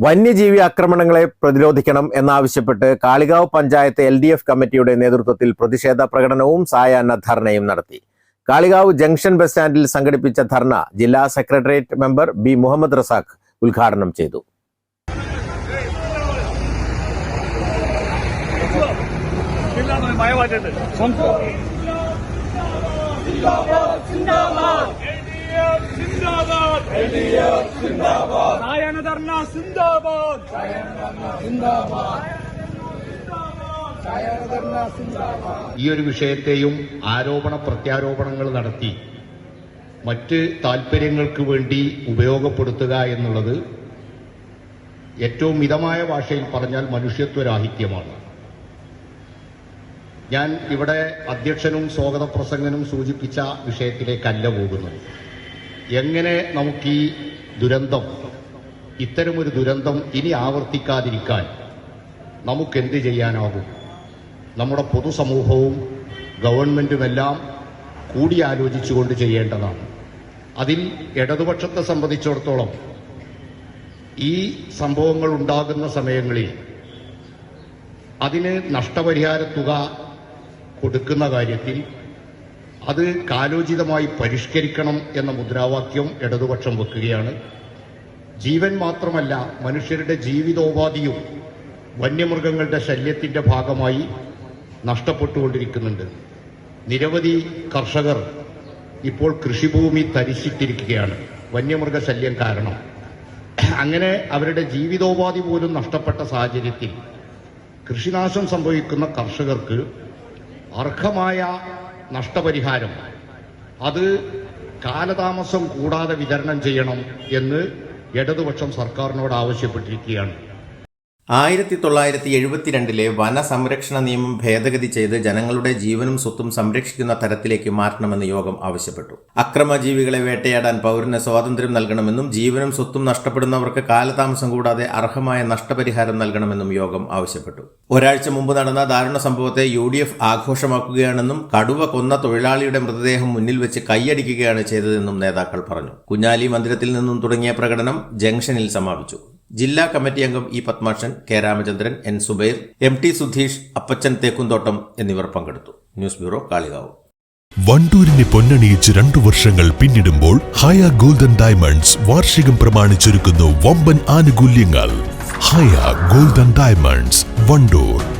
വന്യജീവി ആക്രമണങ്ങളെ പ്രതിരോധിക്കണം എന്നാവശ്യപ്പെട്ട് Kalikavu panchayat L D F കമ്മിറ്റിയുടെ നേതൃത്വത്തിൽ പ്രതിഷേധ പ്രകടനവും സായാഹ്ന ധർണയും നടത്തി കാളികാവ് ജംഗ്ഷൻ ബസ് സ്റ്റാൻഡിൽ സംഘടിപ്പിച്ച ധർണ ജില്ലാ secretariat member B Muhammad Razak ഉദ്ഘാടനം ചെയ്തു സായന ധർണ സിന്ദാബാദ്. ഈ ഒരു വിഷയത്തെയും ആരോപണ പ്രത്യാരോപണങ്ങൾ നടത്തി മറ്റ് താൽപ്പര്യങ്ങൾക്ക് വേണ്ടി ഉപയോഗപ്പെടുത്തുക എന്നുള്ളത് ഏറ്റവും മിതമായ ഭാഷയിൽ പറഞ്ഞാൽ മനുഷ്യത്വരാഹിത്യമാണ്. ഞാൻ ഇവിടെ അധ്യക്ഷനും സ്വാഗത പ്രസംഗനും സൂചിപ്പിച്ച വിഷയത്തിലേക്കല്ല പോകുന്നത്. എങ്ങനെ നമുക്ക് ഈ ദുരന്തം ഇത്തരമൊരു ദുരന്തം ഇനി ആവർത്തിക്കാതിരിക്കാൻ നമുക്കെന്ത് ചെയ്യാനാകും? നമ്മുടെ പൊതുസമൂഹവും ഗവൺമെന്റുമെല്ലാം കൂടിയാലോചിച്ചുകൊണ്ട് ചെയ്യേണ്ടതാണ്. അതിൽ ഇടതുപക്ഷത്തെ സംബന്ധിച്ചിടത്തോളം ഈ സംഭവങ്ങൾ ഉണ്ടാകുന്ന സമയങ്ങളിൽ അതിന് നഷ്ടപരിഹാര തുക കൊടുക്കുന്ന കാര്യത്തിൽ അത് കാലോചിതമായി പരിഷ്കരിക്കണം എന്ന മുദ്രാവാക്യം ഇടതുപക്ഷം വെക്കുകയാണ്. ജീവൻ മാത്രമല്ല മനുഷ്യരുടെ ജീവിതോപാധിയും വന്യമൃഗങ്ങളുടെ ശല്യത്തിന്റെ ഭാഗമായി നഷ്ടപ്പെട്ടുകൊണ്ടിരിക്കുന്നുണ്ട്. നിരവധി കർഷകർ ഇപ്പോൾ കൃഷിഭൂമി തരിശിട്ടിരിക്കുകയാണ്. വന്യമൃഗ ശല്യം കാരണം. അങ്ങനെ അവരുടെ ജീവിതോപാധി പോലും നഷ്ടപ്പെട്ട സാഹചര്യത്തിൽ കൃഷിനാശം സംഭവിക്കുന്ന കർഷകർക്ക് അർഹമായ നഷ്ടപരിഹാരം. അത് കാലതാമസം കൂടാതെ വിതരണം ചെയ്യണം എന്ന് ഇടതുപക്ഷം സർക്കാരിനോട് ആവശ്യപ്പെട്ടിരിക്കുകയാണ്. ആയിരത്തി തൊള്ളായിരത്തി എഴുപത്തിരണ്ടിലെ വനസംരക്ഷണ നിയമം ഭേദഗതി ചെയ്ത് ജനങ്ങളുടെ ജീവനും സ്വത്തും സംരക്ഷിക്കുന്ന തരത്തിലേക്ക് മാറ്റണമെന്ന് യോഗം ആവശ്യപ്പെട്ടു. അക്രമജീവികളെ വേട്ടയാടാൻ പൗരന് സ്വാതന്ത്ര്യം നൽകണമെന്നും ജീവനും സ്വത്തും നഷ്ടപ്പെടുന്നവർക്ക് കാലതാമസം കൂടാതെ അർഹമായ നഷ്ടപരിഹാരം നൽകണമെന്നും യോഗം ആവശ്യപ്പെട്ടു. ഒരാഴ്ച മുമ്പ് നടന്ന ദാരുണ സംഭവത്തെ യു ഡി എഫ് ആഘോഷമാക്കുകയാണെന്നും കടുവ കൊന്ന തൊഴിലാളിയുടെ മൃതദേഹം മുന്നിൽ വെച്ച് കൈയടിക്കുകയാണ് ചെയ്തതെന്നും നേതാക്കൾ പറഞ്ഞു. കുഞ്ഞാലി മന്ദിരത്തിൽ നിന്നും തുടങ്ങിയ പ്രകടനം ജംഗ്ഷനിൽ സമാപിച്ചു. ജില്ലാ കമ്മിറ്റി അംഗം E Padmakshan K Ramachandran N Subair M T Sudheesh Appachan Thekkunthottam എന്നിവർ പങ്കെടുത്തു. News bureau Kalikavu. വണ്ടൂരിനെ പൊന്നണിയിച്ച് രണ്ടു വർഷങ്ങൾ പിന്നിടുമ്പോൾ ഹയ ഗോൾഡൻ ഡയമണ്ട്സ് വാർഷികം പ്രമാണിച്ചൊരുക്കുന്നു വമ്പൻ ആനുകൂല്യങ്ങൾ. Haya golden diamonds Wandoor.